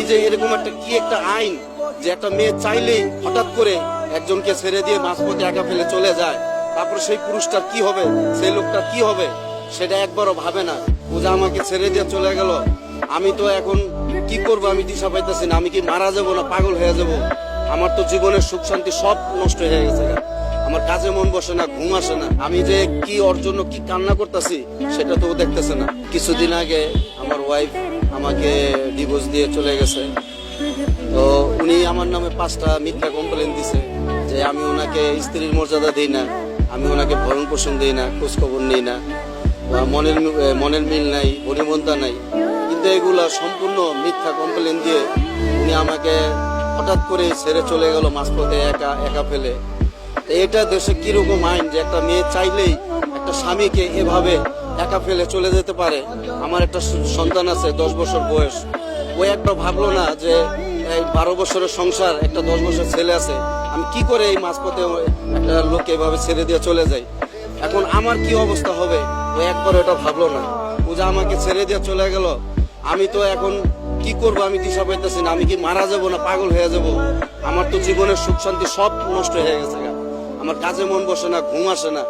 এই যে এরকম একটা কি একটা আইন যে একটা মেয়ে চাইলেই হঠাৎ করে একজনকে ছেড়ে দিয়ে মাঝপথে একা ফেলে চলে যায়, তারপর সেই পুরুষটার কি হবে, সেই লোকটার কি হবে, সেটা একবারও ভাবে না। ও যে আমাকে ছেড়ে দিয়ে চলে গেল, আমি তো এখন কি করব, আমি দিশা পাইতেছি না, আমি কি মারা যাব না পাগল হয়ে যাব? আমার তো জীবনের সুখ শান্তি সব নষ্ট হয়ে গেছে। আমার কাজে মন বসে না, ঘুম আসে না। আমি যে কি ওর কি কান্না করতেছি, সেটা তো দেখতেছে না। কিছুদিন আগে আমার ওয়াইফ আমাকে ডিভোর্স দিয়ে চলে গেছে। তো উনি আমার নামে পাঁচটা মিথ্যা কমপ্লেন দিছে যে আমি ওনাকে স্ত্রীর মর্যাদা দিই না, আমি ওনাকে ভরণ পোষণ দিই না, খোঁজখবর নিই না। মনের মনের মিল নাই পরিমন্তা নাই। কিন্তু এগুলা সম্পূর্ণ মিথ্যা কমপ্লেন দিয়ে উনি আমাকে হঠাৎ করে ছেড়ে চলে গেল মাঝপথে একা একা ফেলে। এটা দেশে কীরকম আইন যে একটা মেয়ে চাইলেই একটা স্বামীকে এভাবে একা ফেলে চলে যেতে পারে। আমার একটা সন্তান আছে, দশ বছর বয়স। ও একটা ভাবলো না যে এই বারো বছরের সংসার, একটা দশ বছর ছেলে আছে। আমি কি করে এই মাঝপথে একটা লোককে এভাবে ছেড়ে দিয়ে চলে যাই? এখন আমার কি অবস্থা হবে? ও একবার এটা ভাবলো না। ও যে আমাকে ছেড়ে দিয়ে চলে গেল, আমি তো এখন কি করব আমি দিশা পাইতেছি না। আমি কি মারা যাব না পাগল হয়ে যাব? আমার তো জীবনের সুখ শান্তি সব নষ্ট হয়ে গেছে আমার কাজে মন বসে না, ঘুম আসে না।